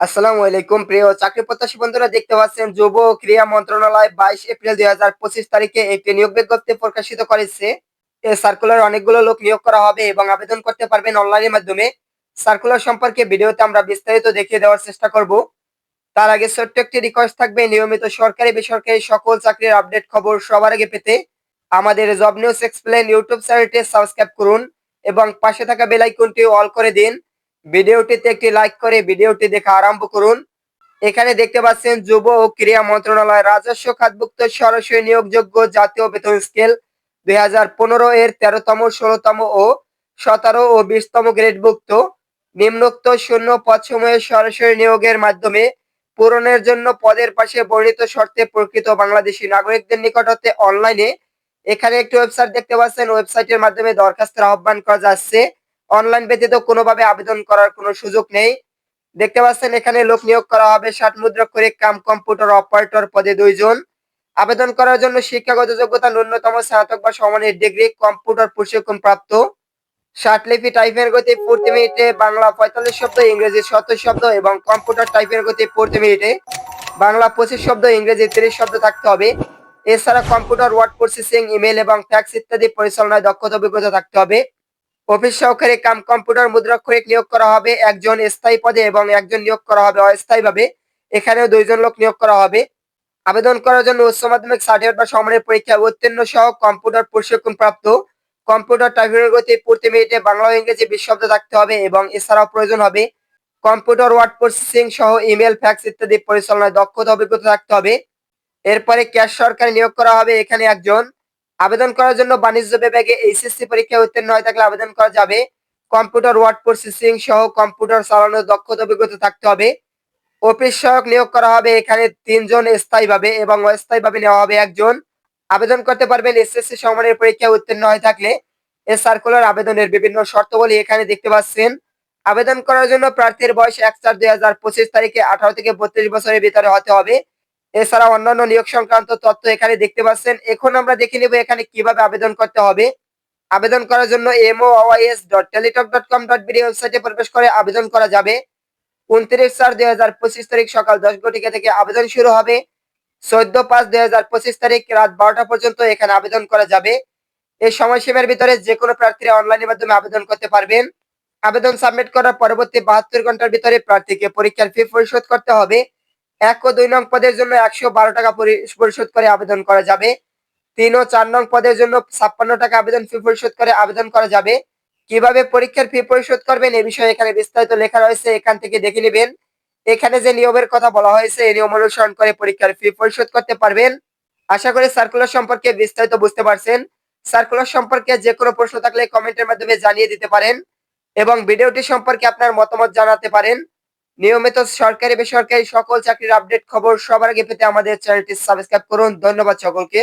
আসসালামু আলাইকুম। প্রিয় চাকরি প্রত্যাশী বন্ধুরা, দেখতে পাচ্ছেন যুব ক্রীড়া মন্ত্রণালয় বাইশ এপ্রিল দুই হাজার পঁচিশ তারিখে একটি নিয়োগ বিজ্ঞপ্তি প্রকাশিত করেছে। সার্কুলার অনেকগুলো লোক নিয়োগ করা হবে এবং আবেদন করতে পারবেন অনলাইনের মাধ্যমে। সার্কুলার সম্পর্কে ভিডিওতে আমরা বিস্তারিত দেখিয়ে দেওয়ার চেষ্টা করব। তার আগে ছোট্ট একটি রিকোয়েস্ট থাকবে, নিয়মিত সরকারি, বেসরকারি সকল চাকরির আপডেট খবর সবার আগে পেতে আমাদের জব নিউজ এক্সপ্লেন ইউটিউব চ্যানেলটি সাবস্ক্রাইব করুন এবং পাশে থাকা বেল অল করে দিন। ভিডিওটিতে একটি লাইক করে ভিডিওটি দেখা আরম্ভ করুন। এখানে দেখতে পাচ্ছেন যুব ও ক্রীড়া মন্ত্রণালয় রাজস্ব খাতভুক্ত সরাসরি নিয়োগযোগ্য জাতীয় বেতন স্কেল দুই হাজার পনেরো এর তেরোতম, ষোলতম ও সতেরো ও বিশতম গ্রেডভুক্ত। নিম্নোক্ত শূন্য পদসমূহের সরাসরি নিয়োগের মাধ্যমে পূরণের জন্য পদের পাশে বর্ণিত শর্তে প্রকৃত বাংলাদেশি নাগরিকদের নিকট হতে অনলাইনে। এখানে একটি ওয়েবসাইট দেখতে পাচ্ছেন। ওয়েবসাইটের মাধ্যমে দরখাস্তের আহ্বান করা যাচ্ছে। অনলাইন ব্যতীত কোনোভাবে আবেদন করার কোনো সুযোগ নেই। দেখতে পাচ্ছেন, এখানে লোক নিয়োগ করা হবে ষাট মুদ্রা করে কাম কম্পিউটার অপারেটর পদে দুইজন। আবেদন করার জন্য শিক্ষাগত যোগ্যতা ন্যূনতম স্নাতক বা সমানের ডিগ্রি কম্পিউটার প্রশিক্ষণ প্রাপ্ত। লিপি টাইপের গতি প্রতি মিনিটে বাংলা পঁয়তাল্লিশ শব্দ, ইংরেজি সত্তর শব্দ এবং কম্পিউটার টাইপের গতি প্রতি মিনিটে বাংলা পঁচিশ শব্দ, ইংরেজি তিরিশ শব্দ থাকতে হবে। এছাড়া কম্পিউটার, ওয়ার্ড প্রসেসিং, ইমেল এবং ফ্যাক্স ইত্যাদি পরিচালনায় দক্ষতা, অভিজ্ঞতা থাকতে হবে। অফিস সহকারী কাম কম্পিউটার মুদ্রাক্ষরিক নিয়োগ করা হবে, একজন স্থায়ী পদে এবং একজন নিয়োগ করা হবে অস্থায়ীভাবে। এখানেও দুইজন লোক নিয়োগ করা হবে। আবেদন করার জন্য উচ্চ মাধ্যমিক সার্টিফিকেট বা সমানের পরীক্ষায় উত্তীর্ণ সহ কম্পিউটার প্রশিক্ষণ প্রাপ্ত। কম্পিউটার টাইপিংয়ের গতি প্রতি মিনিটে বাংলা ও ইংরেজি বিশ শব্দ থাকতে হবে এবং এছাড়াও প্রয়োজন হবে কম্পিউটার ওয়ার্ড প্রসেসিং সহ ইমেল, ফ্যাক্স ইত্যাদি পরিচালনায় দক্ষতা, অভিজ্ঞতা থাকতে হবে। এরপরে ক্যাশ সরকারি নিয়োগ করা হবে। এখানে একজন আবেদন করার জন্য বাণিজ্য বিভাগে এইচএসসি পরীক্ষায় উত্তীর্ণ হয়ে থাকলে আবেদন করা যাবে। কম্পিউটার, ওয়ার্ড প্রসেসিং সহ কম্পিউটার চালানোর দক্ষতা অভিজ্ঞতা থাকতে হবে। অফিস সহায়ক নিয়োগ করা হবে, এখানে তিনজন স্থায়ীভাবে এবং অস্থায়ীভাবে নেওয়া হবে একজন। আবেদন করতে পারবেন এসএসসি সমানের পরীক্ষায় উত্তীর্ণ হয়ে থাকলে। এ সার্কুলার আবেদনের বিভিন্ন শর্তাবলী এখানে দেখতে পাচ্ছেন। আবেদন করার জন্য প্রার্থীর বয়স এক চার দুই হাজার পঁচিশ তারিখে আঠারো থেকে বত্রিশ বছরের ভিতরে হতে হবে। এছাড়া অন্যান্য নিয়োগ সংক্রান্ত তথ্য এখানে দেখতে পাচ্ছেন। এখন আমরা দেখে নেব এখানে কীভাবে আবেদন করতে হবে। আবেদন করার জন্য MOYS dot Teletalk dot com dot ওয়েবসাইটে প্রবেশ করে আবেদন করা যাবে। উনত্রিশ চার দুই হাজার পঁচিশ তারিখ সকাল দশ ঘটিকা থেকে আবেদন শুরু হবে। চোদ্দ পাঁচ দুই হাজার পঁচিশ তারিখ রাত বারোটা পর্যন্ত এখানে আবেদন করা যাবে। এই সময়সীমার ভিতরে যে কোনো প্রার্থীরা অনলাইনের মাধ্যমে আবেদন করতে পারবেন। আবেদন সাবমিট করার পরবর্তী বাহাত্তর ঘণ্টার ভিতরে প্রার্থীকে পরীক্ষার ফি পরিশোধ করতে হবে। এক ও দুই নং পদের জন্য একশো বারো টাকা পরিশোধ করে আবেদন করা যাবে। তিন ও চার নং পদের জন্য ছাপ্পান্ন টাকা আবেদন ফি পরিশোধ করে আবেদন করা যাবে। কীভাবে পরীক্ষার ফি পরিশোধ করবেন এ বিষয়ে এখানে বিস্তারিত লেখা রয়েছে, এখান থেকে দেখে নেবেন। এখানে যে নিয়মের কথা বলা হয়েছে, এই নিয়ম অনুসরণ করে পরীক্ষার ফি পরিশোধ করতে পারবেন। আশা করি সার্কুলার সম্পর্কে বিস্তারিত বুঝতে পারছেন। সার্কুলার সম্পর্কে যে কোনো প্রশ্ন থাকলে কমেন্টের মাধ্যমে জানিয়ে দিতে পারেন এবং ভিডিওটি সম্পর্কে আপনার মতামত জানাতে পারেন। নিয়মিত সরকারি, বেসরকারি সকল চাকরির আপডেট খবর সবার আগে পেতে আমাদের চ্যানেলটি সাবস্ক্রাইব করুন। ধন্যবাদ সকলকে।